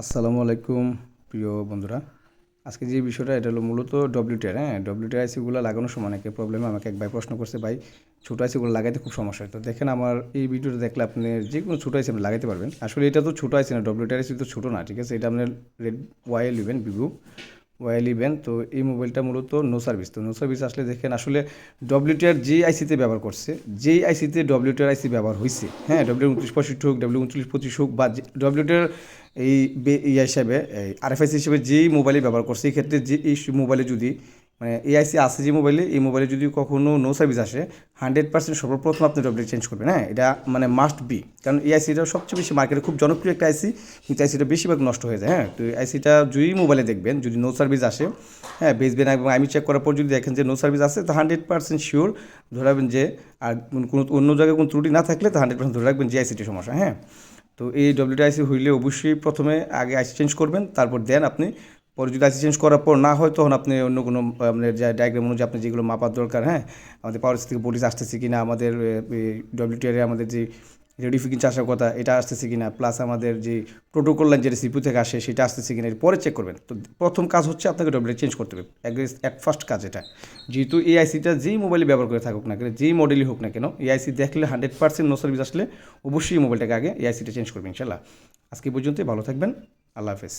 আসসালামু আলাইকুম, প্রিয় বন্ধুরা। আজকে যে বিষয়টা, এটা হলো মূলত ডব্লিউটিআর হ্যাঁ? ডব্লিউটিআর আইসিগুলো লাগানোর সময় অনেকে প্রবলেম আমাকে একবার প্রশ্ন করছে, ভাই, ছোটো আইসিগুলো লাগাইতে খুব সমস্যা হয়। তো দেখেন, আমার এই ভিডিওটা দেখলে আপনি যে কোনো ছোটো আইসি আপনি লাগাইতে পারবেন। আসলে এটা তো ছোটো আইসি না ডব্লিউটিআর আইসি তো ছোটো না, ঠিক আছে? এটা আপনার red Y eleven Vivo Y eleven তো এই মোবাইলটা মূলত নো সার্ভিস তো নো সার্ভিস আসলে দেখেন আসলে ডব্লিউটিআর যে আইসিতে ব্যবহার করছে, যেই আইসিতে ডব্লিউটিআর আইসি ব্যবহার হয়েছে হ্যাঁ ডব্লিউ উনত্রিশ পঁয়ষট্টি হোক ডব্লিউ উনত্রিশ পঁচিশ হোক বা ডব্লিউটিআর এই ইয়া হিসাবে আরএফআইসি হিসেবে যেই মোবাইলে ব্যবহার করছে, এই ক্ষেত্রে যে এই মোবাইলে যদি মানে এআইসি আছে যে মোবাইলে এই মোবাইলে যদি কখনো নো সার্ভিস আসে হান্ড্রেড পার্সেন্ট সর্বপ্রথম আপনি ডব্লিউ চেঞ্জ করবেন হ্যাঁ? এটা মানে মাস্ট বি কারণ এই আইসিটা সবচেয়ে বেশি মার্কেটে খুব জনপ্রিয় একটা আইসি কিন্তু আইসিটা বেশিরভাগ নষ্ট হয়ে যায় হ্যাঁ? তো আইসিটা যদি মোবাইলে দেখবেন, যদি নো সার্ভিস আসে হ্যাঁ বেচবেন এবং আমি চেক করার পর যদি দেখেন যে নো সার্ভিস আছে তো হান্ড্রেড পার্সেন্ট শিওর ধরাবেন যে আর কোনো অন্য জায়গায় কোনো ত্রুটি না থাকলে তো হান্ড্রেড পার্সেন্ট ধরে রাখবেন যে আইসিটি সমস্যা হ্যাঁ? তো এই ডব্লিউটি আইসি হইলে অবশ্যই প্রথমে আগে আইসি চেঞ্জ করবেন, তারপর দেন আপনি পরে যদি আইসি চেঞ্জ করার পর না হয়, তখন আপনি অন্য কোনো, আপনার যা ডায়াগ্রাম অনুযায়ী আপনি যেগুলো মাপার দরকার হ্যাঁ? আমাদের পাওয়ার থেকে পুলিশ আসতেছে কি না আমাদের ডব্লিউটিআর আমাদের যে রেডিফিকেশন আসার কথা, এটা আসতেছে কিনা প্লাস আমাদের যে প্রোটোকল লাইন যেটা সিপিউ থেকে আসে, সেটা আসতেছে কিনা এর পরে চেক করবেন। তো প্রথম কাজ হচ্ছে আপনাকে ডব্লিউ চেঞ্জ করতে হবে। এক ফার্স্ট কাজ এটা। যেহেতু এই আইসিটা যেই মোবাইলে ব্যবহার করে থাকুক না কেন, যেই মডেলই হোক না কেন এই আইসি দেখলে হান্ড্রেড পার্সেন্ট নো সার্ভিস আসলে অবশ্যই মোবাইলটাকে আগে এই আইসিটা চেঞ্জ করবেন ইনশাল্লাহ আজকে পর্যন্তই, ভালো থাকবেন। আল্লাহ হাফেজ।